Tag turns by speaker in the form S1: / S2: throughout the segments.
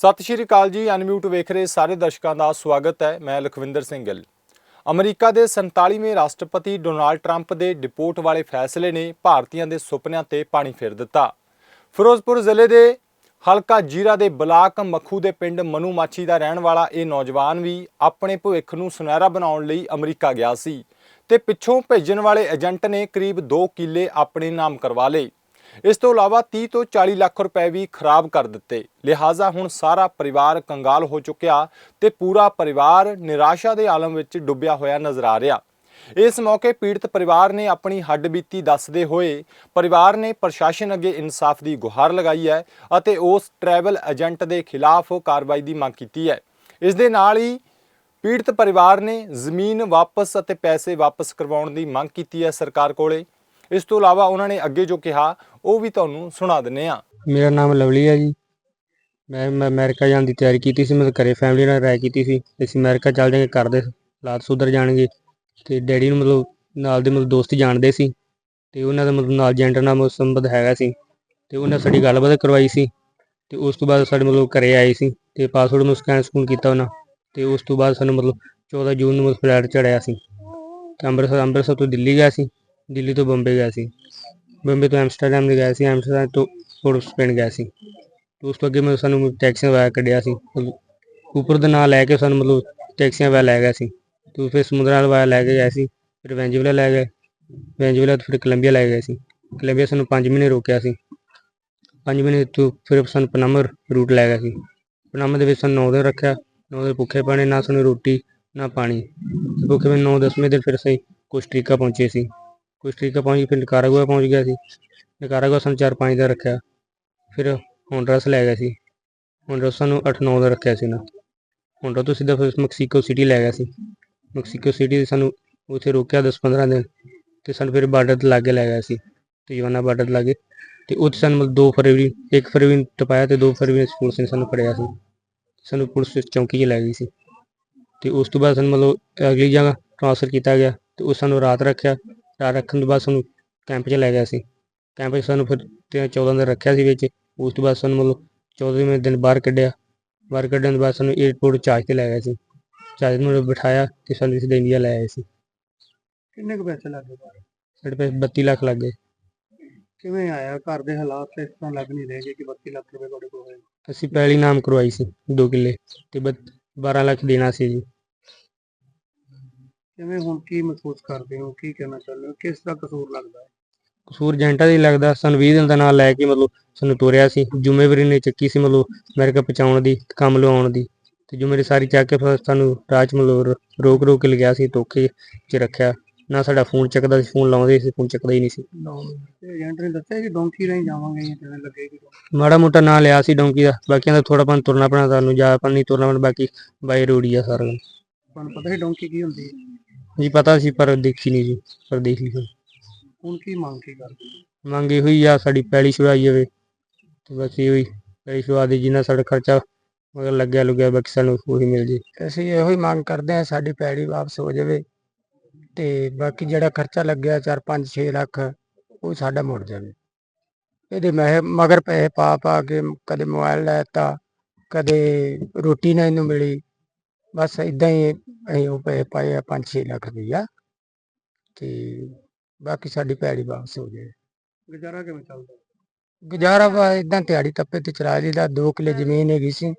S1: ਸਤਿ ਸ਼੍ਰੀ ਅਕਾਲ ਜੀ, ਅਨਮਿਊਟ ਵੇਖ ਰਹੇ ਸਾਰੇ ਦਰਸ਼ਕਾਂ ਦਾ ਸਵਾਗਤ ਹੈ, ਮੈਂ ਲਖਵਿੰਦਰ ਸਿੰਘ ਗਿੱਲ। ਅਮਰੀਕਾ ਦੇ 47ਵੇਂ ਰਾਸ਼ਟਰਪਤੀ ਡੋਨਾਲਡ ਟਰੰਪ ਦੇ ਡਿਪੋਰਟ ਵਾਲੇ ਫੈਸਲੇ ਨੇ ਭਾਰਤੀਆਂ ਦੇ ਸੁਪਨਿਆਂ ਤੇ ਪਾਣੀ ਫੇਰ ਦਿੱਤਾ। ਫਿਰੋਜ਼ਪੁਰ ਜ਼ਿਲ੍ਹੇ ਦੇ ਹਲਕਾ ਜੀਰਾ ਦੇ ਬਲਾਕ ਮੱਖੂ ਦੇ ਪਿੰਡ ਮਨੂ ਮਾਛੀ ਦਾ ਰਹਿਣ ਵਾਲਾ ਇਹ ਨੌਜਵਾਨ ਵੀ ਆਪਣੇ ਭਵਿੱਖ ਨੂੰ ਸੁਨਹਿਰਾ ਬਣਾਉਣ ਲਈ ਅਮਰੀਕਾ ਗਿਆ ਸੀ ਤੇ ਪਿੱਛੋਂ ਭੇਜਣ ਵਾਲੇ ਏਜੰਟ ਨੇ ਕਰੀਬ 2 ਕਿੱਲੇ ਆਪਣੇ ਨਾਮ ਕਰਵਾ ਲਏ। ਇਸ ਤੋਂ ਇਲਾਵਾ 30 ਤੋਂ 40 ਲੱਖ ਰੁਪਏ ਵੀ ਖਰਾਬ ਕਰ ਦਿੱਤੇ। ਲਿਹਾਜ਼ਾ ਹੁਣ ਸਾਰਾ ਪਰਿਵਾਰ ਕੰਗਾਲ ਹੋ ਚੁੱਕਿਆ ਤੇ ਪੂਰਾ ਪਰਿਵਾਰ ਨਿਰਾਸ਼ਾ ਦੇ ਆਲਮ ਵਿੱਚ ਡੁੱਬਿਆ ਹੋਇਆ ਨਜ਼ਰ ਆ ਰਿਹਾ। ਇਸ ਮੌਕੇ ਪੀੜਤ ਪਰਿਵਾਰ ਨੇ ਆਪਣੀ ਹੱਡਬੀਤੀ ਦੱਸਦੇ ਹੋਏ ਪਰਿਵਾਰ ਨੇ ਪ੍ਰਸ਼ਾਸਨ ਅੱਗੇ ਇਨਸਾਫ ਦੀ ਗੁਹਾਰ ਲਗਾਈ ਹੈ ਅਤੇ ਉਸ ਟਰੈਵਲ ਏਜੰਟ ਦੇ ਖਿਲਾਫ ਕਾਰਵਾਈ ਦੀ ਮੰਗ ਕੀਤੀ ਹੈ। ਇਸ ਦੇ ਨਾਲ ਹੀ ਪੀੜਤ ਪਰਿਵਾਰ ਨੇ ਜ਼ਮੀਨ ਵਾਪਸ ਅਤੇ ਪੈਸੇ ਵਾਪਸ ਕਰਵਾਉਣ ਦੀ ਮੰਗ ਕੀਤੀ ਹੈ ਸਰਕਾਰ ਕੋਲੇ। ਇਸ ਤੋਂ ਇਲਾਵਾ ਉਹਨਾਂ ਨੇ ਅੱਗੇ ਜੋ ਕਿਹਾ, ਉਹ ਵੀ ਤੁਹਾਨੂੰ ਸੁਣਾ ਦਿੰਨੇ ਆ
S2: ਮੇਰਾ ਨਾਮ ਲਵਲੀ ਹੈ ਜੀ। ਮੈਂ ਮੈਂ, ਅਮਰੀਕਾ ਜਾਣ ਦੀ ਤਿਆਰੀ ਕੀਤੀ ਸੀ ਮੈਂ ਘਰੇ ਫੈਮਿਲੀ ਨਾਲ ਰਾਏ ਕੀਤੀ ਸੀ। ਅਸੀਂ ਅਮਰੀਕਾ ਚੱਲ ਜਾਾਂਗੇ, ਘਰ ਦੇ ਹਾਲਾਤ ਸੁਧਰ ਜਾਣਗੇ। ਤੇ ਡੈਡੀ ਨੂੰ ਮਤਲਬ ਨਾਲ ਦੇ ਮਤਲਬ ਦੋਸਤ ਜਾਣਦੇ ਸੀ। ਤੇ ਉਹਨਾਂ ਦਾ ਮਤਲਬ ਨਾਲ ਏਜੰਟ ਨਾਲ ਮਤਲਬ ਸੰਬੰਧ ਹੈਗਾ ਸੀ। ਤੇ ਉਹਨਾਂ ਸਾਡੀ ਗੱਲਬਾਤ ਕਰਵਾਈ ਸੀ। ਤੇ ਉਸ ਤੋਂ ਬਾਅਦ ਸਾਡੇ ਮਤਲਬ ਘਰੇ ਆਏ ਸੀ। ਤੇ ਪਾਸਵਰਡ ਨੂੰ ਸਕੈਨ ਸਕੂਨ ਕੀਤਾ ਉਹਨਾਂ। ਤੇ ਉਸ ਤੋਂ ਬਾਅਦ ਸਾਨੂੰ ਮਤਲਬ 14 ਜੂਨ ਨੂੰ ਮਤਲਬ ਫਲੈਟ ਚੜਿਆ ਸੀ। ਤੇ ਅੰਮ੍ਰਿਤਸਰ ਅੰਮ੍ਰਿਤਸਰ ਤੋਂ ਦਿੱਲੀ ਗਿਆ ਸੀ। ਦਿੱਲੀ ਤੋਂ ਬੰਬੇ ਗਿਆ ਸੀ। ਬੰਬੇ ਤੋਂ ਐਮਸਟਰਡਮ ਗਿਆ ਸੀ। ਐਮਸਟਰਡਮ ਤੋਂ ਪੋਰਟ ਪਿੰਡ ਗਿਆ ਸੀ। ਤੇ ਉਸ ਤੋਂ ਅੱਗੇ ਮੈਂ ਸਾਨੂੰ ਟੈਕਸੀਆਂ ਵਾਇਆ ਕੱਢਿਆ ਸੀ। ਮਤਲਬ ਉੱਪਰ ਦਾ ਨਾਂ ਲੈ ਕੇ ਸਾਨੂੰ ਮਤਲਬ ਟੈਕਸੀਆਂ ਵਾਇਆ ਲੈ ਗਿਆ ਸੀ। ਤੇ ਫਿਰ ਸਮੁੰਦਰ ਨਾਲ ਵਾਇਆ ਲੈ ਕੇ ਗਏ ਸੀ। ਫਿਰ ਵੈਂਜੂਲਾ ਲੈ ਗਏ। ਵੈਂਜੂਲਾ ਤੋਂ ਫਿਰ ਕੋਲੰਬੀਆ ਲੈ ਗਏ ਸੀ। ਕੋਲੰਬੀਆ ਸਾਨੂੰ 5 ਮਹੀਨੇ ਰੋਕਿਆ ਸੀ। 5 ਮਹੀਨੇ ਤੋਂ ਫਿਰ ਸਾਨੂੰ ਪਨਾਮਾ ਰੂਟ ਲੈ ਗਿਆ ਸੀ। ਪਨਾਮਾ ਦੇ ਵਿੱਚ ਸਾਨੂੰ 9 ਦਿਨ ਰੱਖਿਆ। 9 ਦਿਨ ਭੁੱਖੇ ਪਾਣੇ ਨਾ। ਸਾਨੂੰ ਰੋਟੀ, ਨਾ ਪਾਣੀ। ਭੁੱਖੇ ਵਿੱਚ 9 ਦਸਵੇਂ ਦਿਨ ਫਿਰ ਅਸੀਂ ਕੋਸਟਰੀਕਾ ਪਹੁੰਚੇ ਸੀ। ਕੋਸਟਰੀਕਾ ਪਹੁੰਚ ਗਈ ਫਿਰ ਨਿਕਾਰਾਗੁਆ ਪਹੁੰਚ ਗਿਆ ਸੀ। ਨਿਕਾਰਾਗੁਆ ਸਾਨੂੰ 4-5 ਦਾ ਰੱਖਿਆ। ਫਿਰ ਹੋਂਡਰਸ ਲੈ ਗਿਆ ਸੀ। ਹੋਂਡਰਸ ਸਾਨੂੰ 8-9 ਦਾ ਰੱਖਿਆ ਸੀ ਨਾ ਹੋਂਡਰ ਤੋਂ ਸਿੱਧਾ ਫਿਰ ਮੈਕਸੀਕੋ ਸਿਟੀ ਲੈ ਗਿਆ ਸੀ। ਮੈਕਸੀਕੋ ਸਿਟੀ ਦੇ ਸਾਨੂੰ ਉੱਥੇ ਰੋਕਿਆ 10-15 ਦਿਨ ਤੇ ਸਾਨੂੰ ਫਿਰ ਬਾਰਡਰ ਤੇ ਲਾਗੇ ਲੈ ਗਿਆ ਸੀ। ਤਿਜਵਾਨਾ ਬਾਰਡਰ ਤੇ ਲਾਗੇ। ਤੇ ਉੱਥੇ ਸਾਨੂੰ ਮਤਲਬ 2 ਫਰਵਰੀ 1 ਫਰਵਰੀ ਨੂੰ ਟਪਾਇਆ ਤੇ 2 ਫਰਵਰੀ ਨੂੰ ਪੁਲਿਸ ਨੇ ਸਾਨੂੰ ਫੜਿਆ ਸੀ। ਸਾਨੂੰ ਪੁਲਿਸ ਚੌਂਕੀ 'ਚ ਲੈ ਗਈ ਸੀ। ਤੇ ਉਸ ਤੋਂ ਬਾਅਦ ਸਾਨੂੰ ਮਤਲਬ ਅਗਲੀ ਜਗ੍ਹਾ ਟ੍ਰਾਂਸਫਰ ਕੀਤਾ ਗਿਆ ਤੇ ਉਹ ਸਾਨੂੰ ਰਾਤ ਰੱਖਿਆ। ਰਾਤ ਰੱਖਣ ਤੋਂ ਬਾਅਦ ਸਾਨੂੰ ਕੈਂਪ 'ਚ ਲੈ ਗਿਆ ਸੀ। ਕੈਂਪ 'ਚ ਸਾਨੂੰ ਫਿਰ ਤੇ 14 ਦਿਨ ਰੱਖਿਆ ਸੀ ਵਿੱਚ। ਉਸ ਤੋਂ ਬਾਅਦ ਸਾਨੂੰ ਮਤਲਬ 14ਵੇਂ ਦਿਨ ਬਾਹਰ ਕੱਢਿਆ। ਬਾਹਰ ਕੱਢਣ ਤੋਂ ਬਾਅਦ ਸਾਨੂੰ 에ਅਰਪੋਰਟ ਚਾਰਜ ਤੇ ਲੈ ਗਿਆ ਸੀ। ਚਾਰਜ ਨੂੰ ਬਿਠਾਇਆ ਤੇ ਸਾਨੂੰ ਸਿੱਧਾ ਇੰਡੀਆ ਲੈ ਆਏ ਸੀ।
S3: ਕਿੰਨੇ ਕੁ ਪੈਸੇ ਲੱਗੇ
S2: ਸਾਡੇ ਪੈਸੇ 32 ਲੱਖ ਲੱਗ ਗਏ।
S3: ਕਿਵੇਂ ਆਇਆ? ਘਰ ਦੇ ਹਾਲਾਤ ਤੇ ਇਸ ਤਰ੍ਹਾਂ ਲੱਗ ਨਹੀਂ ਰਹੇ ਕਿ 32 ਲੱਖ ਰੁਪਏ ਤੁਹਾਡੇ ਕੋਲ ਹੋਏ।
S2: ਅਸੀਂ ਪਹਿਲੀ ਨਾਮ ਕਰਵਾਈ ਸੀ 2 ਕਿੱਲੇ ਤੇ ਬਤ- 12 ਲੱਖ ਦੇਣਾ ਸੀ ਜੀ।
S3: ਕਿਵੇਂ ਹੁਣ ਕੀ ਮਹਿਸੂਸ ਕਰਦੇ ਹੋ ਕੀ ਕਹਿਣਾ ਚਾਹੁੰਦੇ ਹੋ ਕਿਸ ਦਾ ਕਸੂਰ ਲੱਗਦਾ ਹੈ?
S2: ਕਸੂਰ ਏਜੰਟਾਂ ਦਾ ਲੱਗਦਾ ਸਾਨੂੰ 20 ਦਿਨ ਦਾ ਨਾਲ ਲੈ ਕੇ ਮਤਲਬ ਸਾਨੂੰ ਤੋਰਿਆ ਸੀ ਜ਼ਿੰਮੇਵਾਰੀ ਨੇ ਚੱਕੀ ਸੀ ਮਤਲਬ ਅਮਰੀਕਾ ਪਹੁੰਚਾਉਣ ਦੀ ਕੰਮ ਲਵਾਉਣ ਦੀ ਤੇ ਜ਼ਿੰਮੇਵਾਰੀ ਸਾਰੀ ਚੱਕ ਕੇ ਫਿਰ ਸਾਨੂੰ 'ਚ ਮਤਲਬ ਰੋਕ ਰੋਕ ਕੇ ਲਿਆ ਸੀ ਧੋਖੇ 'ਚ ਰੱਖਿਆ ਨਾ ਸਾਡਾ ਫੋਨ ਚੱਕਦਾ ਸੀ ਫੋਨ ਲਾਉਂਦੇ ਸੀ ਫੋਨ ਚੱਕਦਾ ਹੀ ਨਹੀਂ ਸੀ।
S3: ਏਜੰਟ ਨੇ ਦੱਸਿਆ ਕਿ ਡੋਂਕੀ ਰਾਹੀਂ ਜਾਵਾਂਗੇ ਜਾਂ ਕਿਵੇਂ ਲੱਗੇਗੀ
S2: ਮਾੜਾ ਮੋਟਾ ਨਾਂ ਲਿਆ ਸੀ ਡੋਂਕੀ ਦਾ ਬਾਕੀਆਂ ਦਾ ਥੋੜਾ ਪਨ ਤੁਰਨਾ ਪੈਣਾ ਸਾਨੂੰ ਜਾ ਪਨ ਨਹੀਂ ਤੁਰਨਾ ਪੈਣਾ ਬਾਕੀ ਬਾਈ ਹੀ ਆ ਸਾਰਾ।
S3: ਤੁਹਾਨੂੰ ਪਤਾ ਹੀ ਡੋਂਕੀ ਕੀ ਹੁੰਦੀ ਹੈ?
S2: ਜੀ ਪਤਾ ਸੀ ਪਰ ਦੇਖੀ ਨਹੀਂ ਜੀ ਪਰ ਦੇਖ ਲਈ।
S3: ਹੁਣ ਕੀ ਮੰਗ ਕੀ ਕਰਦੇ ਹੋ?
S2: ਮੰਗ ਇਹੋ ਹੀ ਆ ਸਾਡੀ ਪੈਲੀ ਛੁਡਾਈ ਜਾਵੇ ਤੇ ਬਸ ਇਹੋ ਹੀ ਪੈਲੀ ਛੁਡਾ ਦੀ ਜਿੰਨਾ ਸਾਡਾ ਖਰਚਾ ਮਗਰ ਲੱਗਿਆ ਲੁਗਿਆ ਬਾਕੀ ਸਾਨੂੰ ਉਹੀ ਮਿਲ ਜੇ
S3: ਅਸੀਂ ਇਹੋ ਹੀ ਮੰਗ ਕਰਦੇ ਹਾਂ ਸਾਡੀ ਪੈੜੀ ਵਾਪਸ ਹੋ ਜਾਵੇ ਤੇ ਬਾਕੀ ਜਿਹੜਾ ਖਰਚਾ ਲੱਗਿਆ 4 5 6 ਲੱਖ ਉਹ ਸਾਡਾ ਮੁੜ ਜਾਵੇ ਇਹਦੇ ਮੈਂ ਮਗਰ ਪੈਸੇ ਪਾ ਪਾ ਕੇ ਕਦੇ ਮੋਬਾਈਲ ਲੈਤਾ ਕਦੇ ਰੋਟੀ ਨਾ ਇਹਨੂੰ ਮਿਲੀ ਬਸ ਇਦਾਂ ਹੀ ਅਸੀਂ ਉਹ ਪੈਸੇ ਪਾਏ ਆ 5 6 ਲੱਖ ਰੁਪਈਆ ਤੇ ਬਾਕੀ ਸਾਡੀ ਪੈੜੀ ਵਾਪਸ ਹੋ ਜਾਏ ਗੁਜ਼ਾਰਾ ਕਿਵੇਂ ਚੱਲਦਾ? ਗੁਜ਼ਾਰਾ ਵਾ ਇਦਾਂ ਦਿਹਾੜੀ ਤੱਪੇ ਤੇ ਚਲਾ ਲਈਦਾ 2 ਕਿੱਲੇ ਜ਼ਮੀਨ ਹੈਗੀ ਸੀ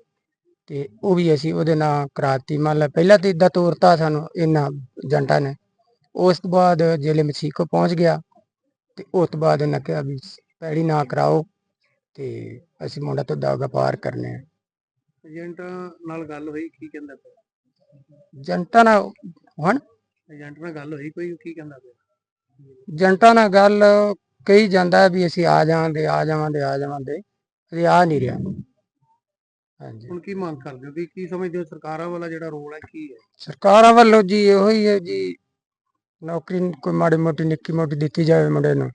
S3: ਤੇ ਉਹ ਵੀ ਅਸੀਂ ਉਹਦੇ ਨਾਲ ਕਰਾਤੀ। ਮੰਨ ਲਾ ਪਹਿਲਾਂ ਤੇ ਇਦਾਂ ਤੋਰਤਾ ਸਾਨੂੰ ਇਹਨਾਂ ਏਜੰਟਾਂ ਨੇ। ਉਸ ਤੋਂ ਬਾਅਦ ਜਿਹੜੇ ਮਸੀਕੋ ਪਹੁੰਚ ਗਿਆ ਤੇ ਉਸ ਤੋਂ ਬਾਅਦ ਇਹਨਾਂ ਕਿਹਾ ਵੀ ਪੈੜੀ ਨਾ ਕਰਾਓ ਤੇ ਅਸੀਂ ਮੁੰਡਾ ਤੋਂ ਦਾਗਾ ਪਾਰ ਕਰਨੇ ਆ। ਏਜੰਟ ਨਾਲ ਗੱਲ ਹੋਈ ਕੀ ਕਹਿੰਦਾ ਪਿਆ? ਏਜੰਟਾਂ ਨਾਲ ਹੁਣ? ਏਜੰਟ ਨਾਲ ਗੱਲ ਹੋਈ ਕੋਈ ਕੀ ਕਹਿੰਦਾ ਪਿਆ ਏਜੰਟਾਂ ਨਾਲ ਗੱਲ ਕਹੀ ਜਾਂਦਾ ਵੀ ਅਸੀਂ ਆ ਜਾਵਾਂਗੇ ਆ ਜਾਵਾਂਗੇ ਆ ਜਾਵਾਂਗੇ। ਅਸੀਂ ਆ ਨਹੀਂ ਰਿਹਾ। ਹਾਂਜੀ।
S4: ਹੁਣ ਕੀ ਮੰਗ ਕਰਦੇ ਹੋ? ਕਿ ਕੀ ਸਮਝਦੇ ਹੋ? ਸਰਕਾਰਾਂ ਵਾਲਾ ਜਿਹੜਾ ਰੋਲ ਹੈ ਕੀ ਹੈ?
S3: ਸਰਕਾਰਾਂ ਵੱਲੋਂ ਜੀ ਇਹੋ ਹੀ ਹੈ ਜੀ ਨੌਕਰੀ ਕੋਈ ਮਾੜੀ ਮੋਟੀ ਨਿੱਕੀ ਮੋਟੀ ਦਿੱਤੀ ਜਾਵੇ ਮੁੰਡੇ ਨੂੰ।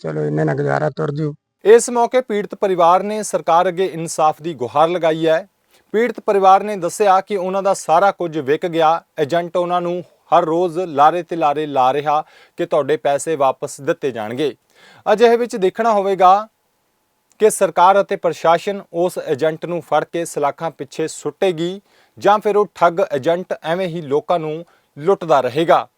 S3: ਚਲੋ ਇੰਨੇ ਨਾਲ ਗੁਜ਼ਾਰਾ ਤੁਰ ਜੂ।
S1: ਇਸ ਮੌਕੇ ਪੀੜਤ ਪਰਿਵਾਰ ਨੇ ਸਰਕਾਰ ਅੱਗੇ ਇਨਸਾਫ ਦੀ ਗੁਹਾਰ ਲਗਾਈ ਹੈ। ਪੀੜਤ ਪਰਿਵਾਰ ਨੇ ਦੱਸਿਆ ਕਿ ਉਹਨਾਂ ਦਾ ਸਾਰਾ ਕੁਝ ਵਿਕ ਗਿਆ। ਏਜੰਟ ਉਹਨਾਂ ਨੂੰ ਹਰ ਰੋਜ਼ ਲਾਰੇ ਤੇ ਲਾਰੇ ਲਾ ਰਿਹਾ ਕਿ ਤੁਹਾਡੇ ਪੈਸੇ ਵਾਪਸ ਦਿੱਤੇ ਜਾਣਗੇ। ਅਜਿਹੇ ਵਿੱਚ ਦੇਖਣਾ ਹੋਵੇਗਾ ਕਿ ਸਰਕਾਰ ਅਤੇ ਪ੍ਰਸ਼ਾਸਨ ਉਸ ਏਜੰਟ ਨੂੰ ਫੜ ਕੇ ਸਲਾਖਾਂ ਪਿੱਛੇ ਸੁੱਟੇਗੀ ਜਾਂ ਫਿਰ ਉਹ ਠੱਗ ਏਜੰਟ ਐਵੇਂ ਹੀ ਲੋਕਾਂ ਨੂੰ ਲੁੱਟਦਾ ਰਹੇਗਾ।